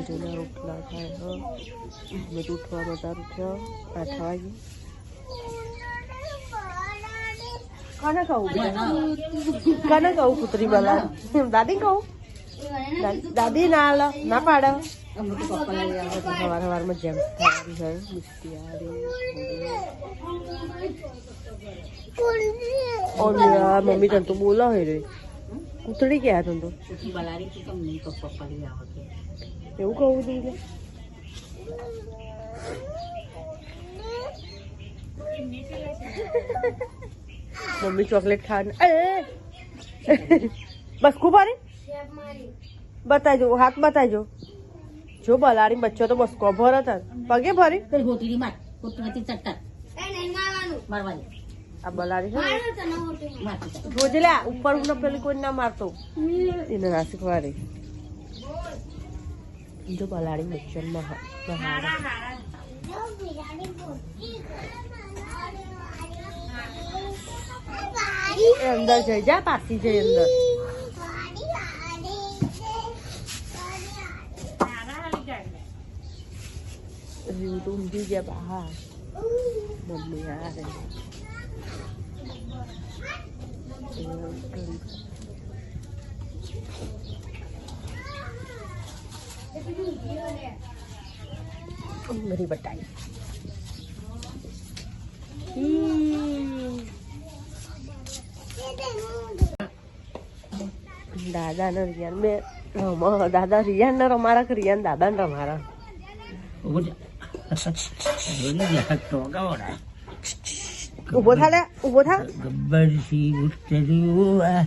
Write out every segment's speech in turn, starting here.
બાજરીના રોટલા ખાય હ બધું ઉઠવા બધા ઉઠ્યા આઠ વાગે કોને કહું કોને કહું કૂતરી બોલા દાદી કહું દાદી- દાદી ના આલે ના પાડે સવાર સવારમાં જેમ થવાની હોય મિસ્ટી આરી ઓલિયા મમ્મી તને તો બોલા હોય રે કૂતરી ગયા તું તો. એવું કહું જોઈએ મમ્મી ચોકલેટ ખાને એ! બસ ખૂબ મારી બતાજો હાથ બતાજો જો બલાડી બચ્ચો તો બસ ભર હતા. પગે ભરી? આ બલાડી છે ને, જોજે લે આ ઉપર ઉપર પેલી કોઈ ના મારતો. એને ના શીખવાડી જો એ અંદર જઈ જા પાછી જઈ અંદર. રીવ તો ઊંઘી ગયા બહાર. મમ્મી આ મરી બટાઈ. દાદા ને રિયાન બે રમ દાદા રિયાન ને રમારા કે રિયાન દાદા ને. રમારા ઊભો થા લે ઊભો થા ગબ્બર સિંહ ઉત્તર્યું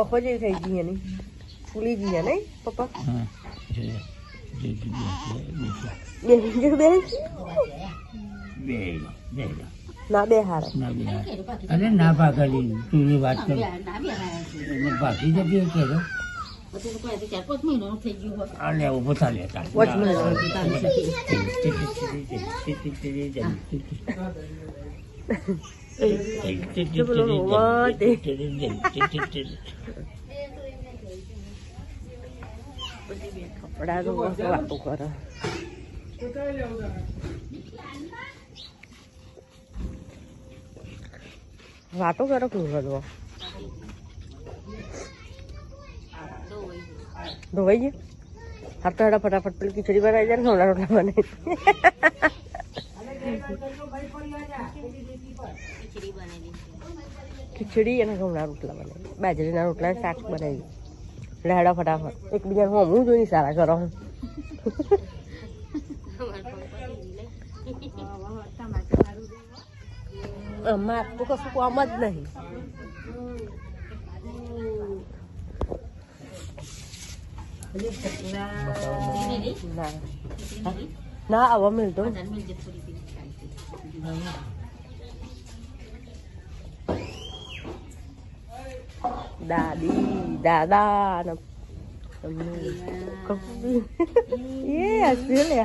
ઓખો જે થઈ ગઈ એની. ફૂલી ગઈ ને પપ્પા? બે જો બે બે? બે ના બે હાર. ના બે હાર. અરે ના ભાગલી તું વાત કર. એને પાકી જતી કે અલે ઊભો થા લેતા વોચ મળે કપડા તો વાતો કરો વાતો કરો કોણ બધો ધોવાઈ ગયું? હાથો હાડા ફટાફટ પેલી ખીચડી બનાવી જાય ને રોટલા બનાવી ખીચડી અને ઘઉંના રોટલા બનાવી બાજરીના રોટલા શાક બનાવી એટલે હાડા ફટાફટ. એકબીજાને હું જોઈને સારા કરો. અમાર તો કશું કામ જ નહીં. ના ના આવા મિલતો દાદી દાદા ને મમ્મી. એ હસ્યું લે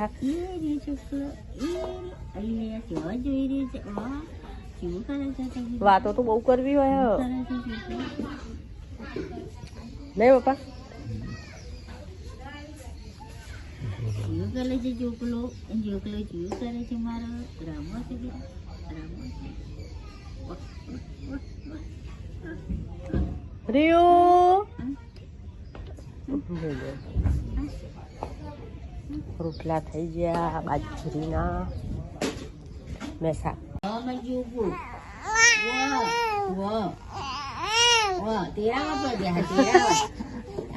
વાતો તો બહુ કરવી હોય હો. નહીં પપ્પા જોકલો જોકલો જીવ કરે છે મારો રામો છે રામો છે. રોટલા થઈ ગયા બાજરીના મેસા જોવું. વાહ,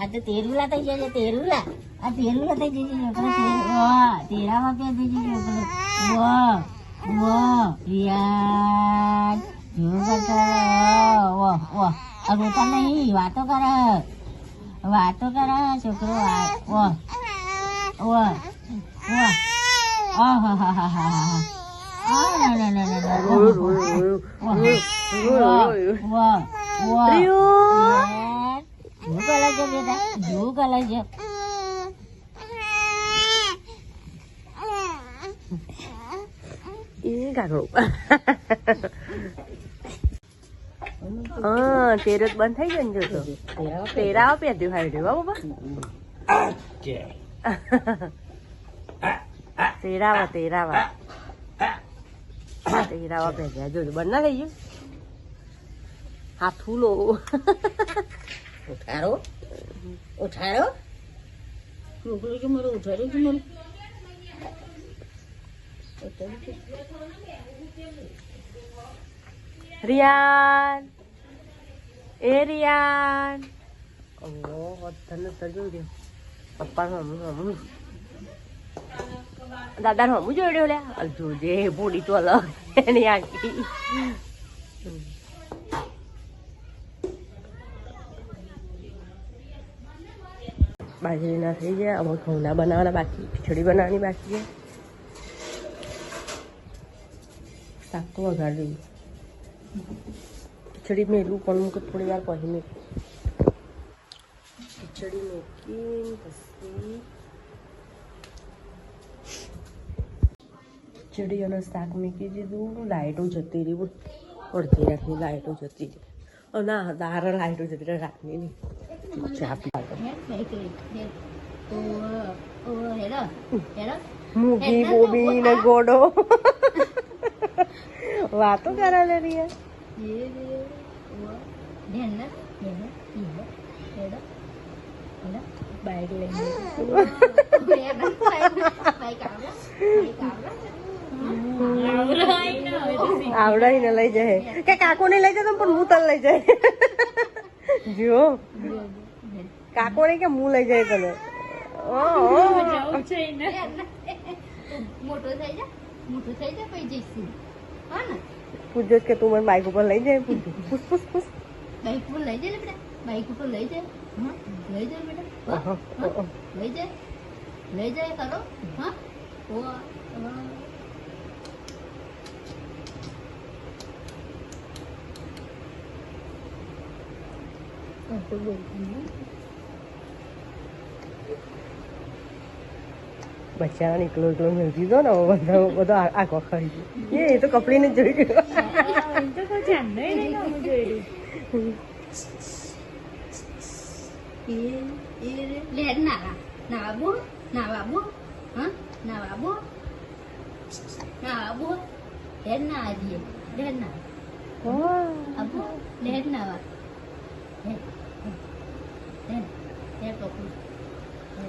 આ તો તેરુલા થઈ જશે તેરુલા. આ તેરુલા થઈ જશે વાહ તેરામાં પે થઈ જશે વાહ વાહ રિયાન જો કરતા વાહ વાહ આ રોતા નહીં વાતો કરે. વાતો કરે છોકરો વા- વાહ વાહ વાહ આહ હા હા હા હા હા આ ના ના ના ના ના રોયો રોયો રોયો વાહ વાહ રિયો બેટા શું કરે છે એ કાકડો હા તેરસ બંધ થઈ જાય ને જો તો તેરાવા તેરાવા પહેર્યું હાઈ રહ્યું બાબા તેરાવા તેરાવા તેરાવા પહેર્યા જોજો બંધ ના થઈ ગયું હાથું લો ઉઠાડો ઉઠાડો મોકલું છું મારું ઉઠાડ્યું છું મારું ઉઠાડ્યું છે. રિયાન એ રિયાન. ઓ તને તો જોઈ પપ્પા હમું હમું દાદા હમું જોડ્યો લે અલ જોજે બોડી તો અલગ એની આખી. બાજરીના થઈ ગયા અમે ઘઉંના બનાવવાના બાકી, ખીચડી બનાવવાની બાકી છે. શાક વઘારી દઈએ ખીચડી મેલું, પણ મૂકું થોડી વાર પછી મેં ખીચડી મૂકી પછી ખીચડી અને શાક મૂકી દીધું. લાઇટો જતી રહી, પડતી રાતની લાઇટો જતી રહી. અ ના દાર લાઇટો જતી રહી રાતની નહીં ચા પી હે, બે કરી, બે. ઓવો, ઓવો, હેલો, હેલો. મૂકી બોબી ને ગોડો વાતો કરે લે રિયા એ રે, ઓવો. ધ્યાન ના, ધ્યાન ના, હેલો, હેલો, હેલો. બાઈક લઈને હેલો, બાઈક, બાઈક આવડે? બાઈક આવડે? આવડાઈ ને લઈ જાય. કે કાકો ને લઈ જાય પણ હું તને લઈ જાય. જુઓ. કાકો ને કે હું લઈ જાય તને. મોટો થઈ જા મોટો થઈ જા પછી જઈશું. હા ને? પૂછજો કે તું મને બાઈક ઉપર લઈ જાય. પૂછજો. પૂછ પૂછ પૂછ. બાઈક ઉપર લઈ જાય બેટા? બાઈક ઉપર લઈ જાય? હા? લઈ જાય બેટા? હા, હા. લઈ જાય? લઈ જાય ખરો? હા? ઓ બોલ. બચ્ચાને એકલો એકલો મેળ દીધો ને બધા બધો આખો ખાઈ ગયો એ તો કપડીને જોઈ ગયો ના નાવા લે લે લે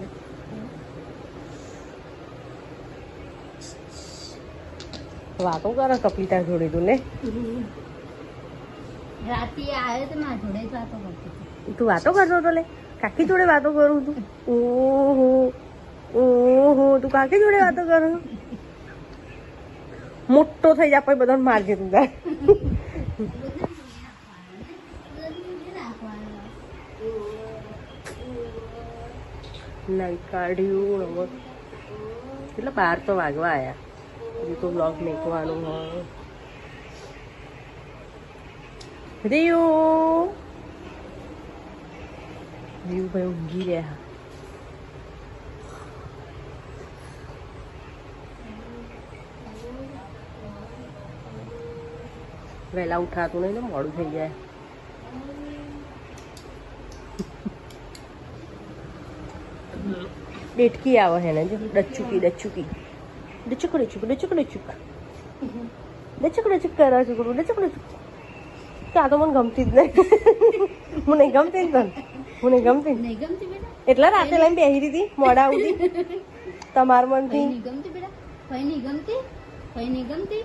વાતો કરે કપિતા જોડે તું લે રાતે આવ્યો તો મારા જોડે જ વાતો કરતી તું વાતો કરતો હતો લે? કાકી જોડે વાતો કરું તું ઓહો. ઓહો તું કાકી જોડે વાતો કરું મોટો થઈ જાય પછી બધાને મારજે તું તાર નહીં કાઢ્યું હવે એટલે બાર તો વાગવા આયા હજી તો બ્લોગ મેકવાનું હોય રીયુ રીયુ ભાઈ ઊંઘી રહ્યા વહેલા ઉઠાતું નહીં ને મોડું થઈ જાય ડેટકી આવે છે ને જો ડચુકી ડચુકી. ડચુક ડચુક ડચુક ડચુક. ડચુક ડચુક કરે છોકરું ડચુક. ડચુક તો આ તો મને ગમતી જ નહીં. હું નહીં. ગમતી ને તને હું નહીં ગમતી નહીં ગમતી એટલા રાતે લઈને બેહી હતી મોડા ઉધી તમાર મનથી. ગમતી બેટા. ભાઈ નહીં ગમતી. ભાઈ નહીં ગમતી.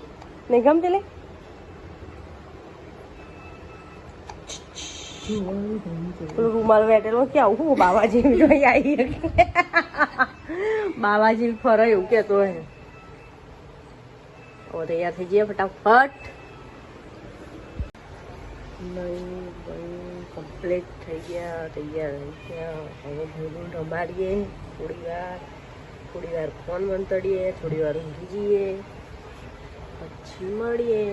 નહીં ગમતી લે? રૂમાલ વેટેલો કે આવું? હું બાબા જેવી જોઈ આવી હશે. બાબા જેવી ફરે એવું કેતો હે હવે તૈયાર થઈ જઈએ ફટાફટ. કમ્પ્લીટ થઈ ગયા, તૈયાર થઈ ગયા. હવે ભૂલું રમાડીએ, થોડી વાર થોડી વાર ફોન મંતડીએ થોડી વાર ઊંઘી જઈએ. પછી મળીએ.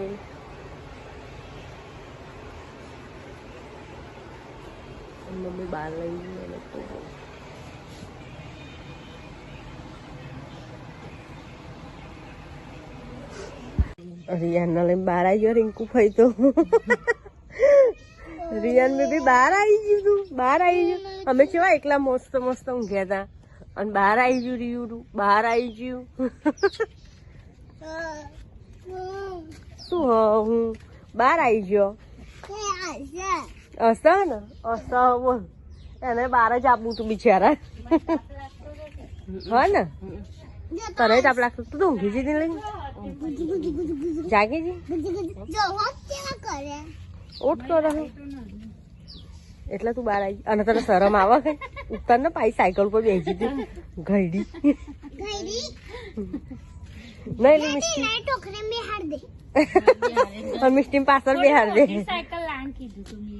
મમ્મી બહાર લઈ ગઈ એને તો લઈને બહાર આવી ગયો, રિંકુ ફઈ તો. રિયાન બેબી બહાર આવી ગયું તું, બહાર આવી ગયું. અમે કેવા એકલા મસ્ત મસ્ત ઊંઘ્યા હતા અને બહાર આવી ગયું રિયું તું બહાર આવી ગયું. શું હું બહાર આવી ગયો. હશે ને હસતા બોલ એને બહાર જ આપવું તું બિચારા હા ને તને તાપ લાગતો તું તો ઊંઘી જતી લઈ જાગી જી ઓટ રહે એટલે તું બહાર આવી અને તને શરમ આવે કઈ ઉત્તર ને પાછી સાયકલ પર બેસી તું ઘડી નહીં લે મિસ્ટી અને મિસ્ટી પાછળ બેહાર દે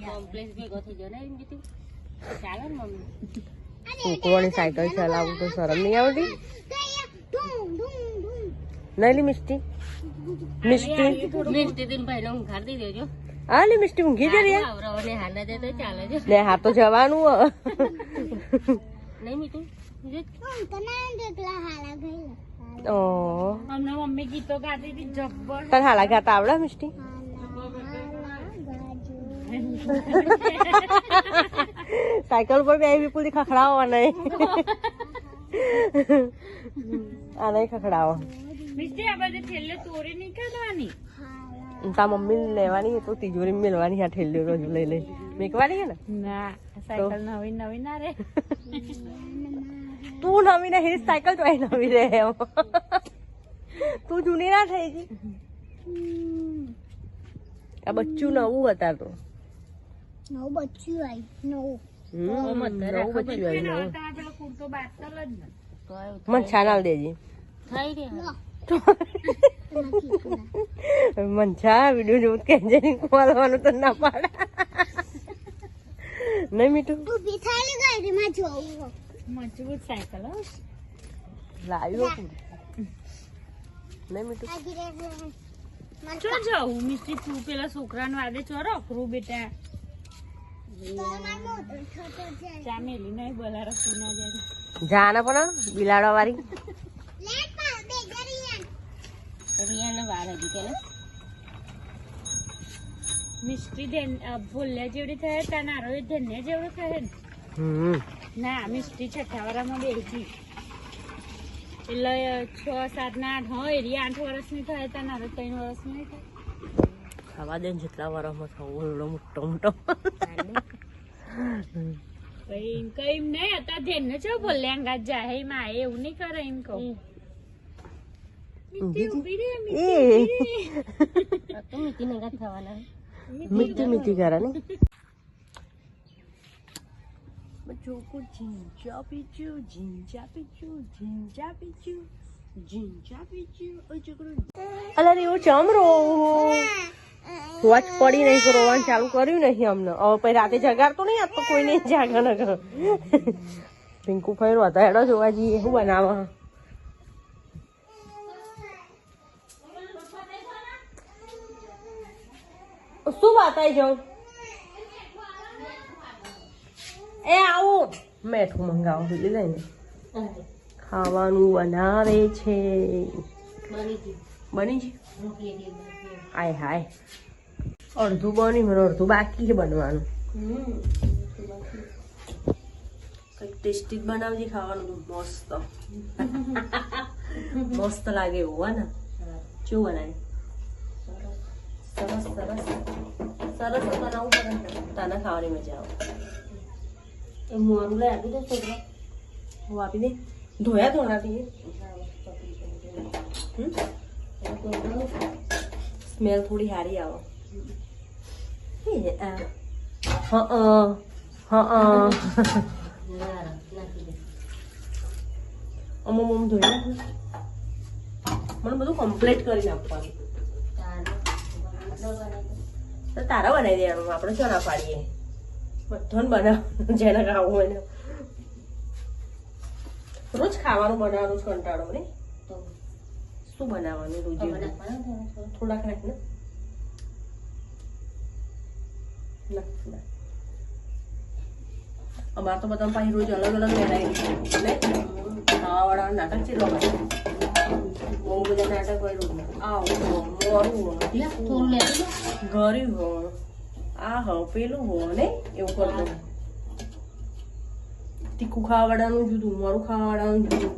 કોમ્પ્લેક્સ ભેગો થઈ ગયો ને એમ કીધું ચાલો ને મમ્મી છોકરોની સાયકલ ચલાવું તો શરમ નહીં આવતી નહીં લી મિસ્ટી મિસ્ટી મિસ્ટી દિન ભાઈને ઊંઘાડી દેજો હા લે મિસ્ટી ઊંઘી જ રહ્યા ને હાના દે તો ચાલે છે ને હા તો જવાનું હ. નહીં મીઠું ઓહ અમને મમ્મી ગીતો ગાતી હતી જબ્બર. તને હાલા ગાતા આવડે મિસ્ટી સાયકલ પર બે વિપુલ ખખડાવો નહીં આ નહીં ખખડાવો. મિષ્ટી આ બધે છેલ્લે તોરી નહીં કાઢવાની તા મમ્મી લેવાની તો તિજોરી મેળવાની આ ઠેલી રોજ લઈ લઈ. મેકવાની ને? ના સાયકલ નવી નવી ના રે. તું નવી નહીં સાયકલ તો નવી રહે એમ. તું જૂની ના થઈ ગઈ? આ બચ્ચું નવું હતા તો. નવું બચ્ચું આવ્યું નવું. પેલો કુર્તો બાતલ મને છાનાલ દેજે. મનછા વીડિયો જોવું કે જેની ખોલવાનું તો ના પાડે. નહીં મીઠું? મજબૂત સાયકલ હો લાવ્યો તું નહીં મીઠું ચો જાઉં મિસ્ત્રી તું પેલા છોકરાને વાદે ચો રોકરું બેટા ચામેલી નહીં બોલા રખી ના જાય જાને પણ બિલાડવા વાળી રિયાને વાળ હજી કે મિસ્ટી ધેન ભૂલ્યા જેવડી થાય ત્યાં નારો ધન્ય જેવડું થાય ને હમ ના મિસ્ટી છઠ્ઠાવાળામાં બેસી એટલે છ સાત ના આઠ હોય એરી આઠ વર્ષની થાય ત્યાં ના ત્રણ વર્ષની થાય. ખાવા દે જેટલા વારમાં થવું એવડો મોટો મોટો. કઈ કઈ નહીં હતા ધ્યાન છો બોલ્યા જાય. માં એવું નહીં કરે એમ કહું. ઊંઘી ઊભી રે એ તો મીઠી નગર થવાના મીઠી મીઠી કરે ને ચોકો ઝીંચા પીચું ઝીંચા પીચું ઝીંચા પીચું ઝીંચા પીચું ઓય છોકરો અલા રે એવો ચમરો વોચ પડી નહીં રોવાનું ચાલુ કર્યું નહીં અમને. હવે પછી રાતે જગાડતો નહીં આપતો કોઈને જાગા ન કરો પિંકુ ફેરો હતા એડો જોવા જઈએ શું બનાવવા? શું બતાવી જાઉં? એ આવું. મેઠું મંગાવો પેલી લઈને ખાવાનું બનાવે છે. બની છે હાય હાય. અડધું બની મને અડધું બાકી છે બનવાનું. કંઈક ટેસ્ટી જ બનાવજે ખાવાનું મસ્ત. મસ્ત લાગે એવું હા ને. શું બનાવે સરસ. સરસ સરસ. બનાવવું પડે તને ખાવાની મજા આવે. મોરું લઈ આપી દે છોકરા હું આપી દે ધોયા ધોણાથી સ્મેલ થોડી સારી આવે. હં, હં, હં. અમુક અમુક ધોઈ નાખ મને બધું કમ્પ્લીટ કરી નાખવાનું તો તારા બનાવી દેવાનું આપણે ના પાડીએ। બધાને બનાવ. જેને ખાવું એને રોજ ખાવાનું બનાવવાનું જ કંટાળો ને શું બનાવવાનું રોજ? થોડાક નાખ ને. અમારે તો બધા પાસે રોજ અલગ અલગ વેરાયટી ખાવાવાળા નાટક છે બહુ બધા નાટક હોય રોજ આવું મોરું ગરીબ હોય. આ હ પેલું હો ને એવું કરતો તીખું ખાવાડાનું જુદું મારું ખાવાડાનું જુદું.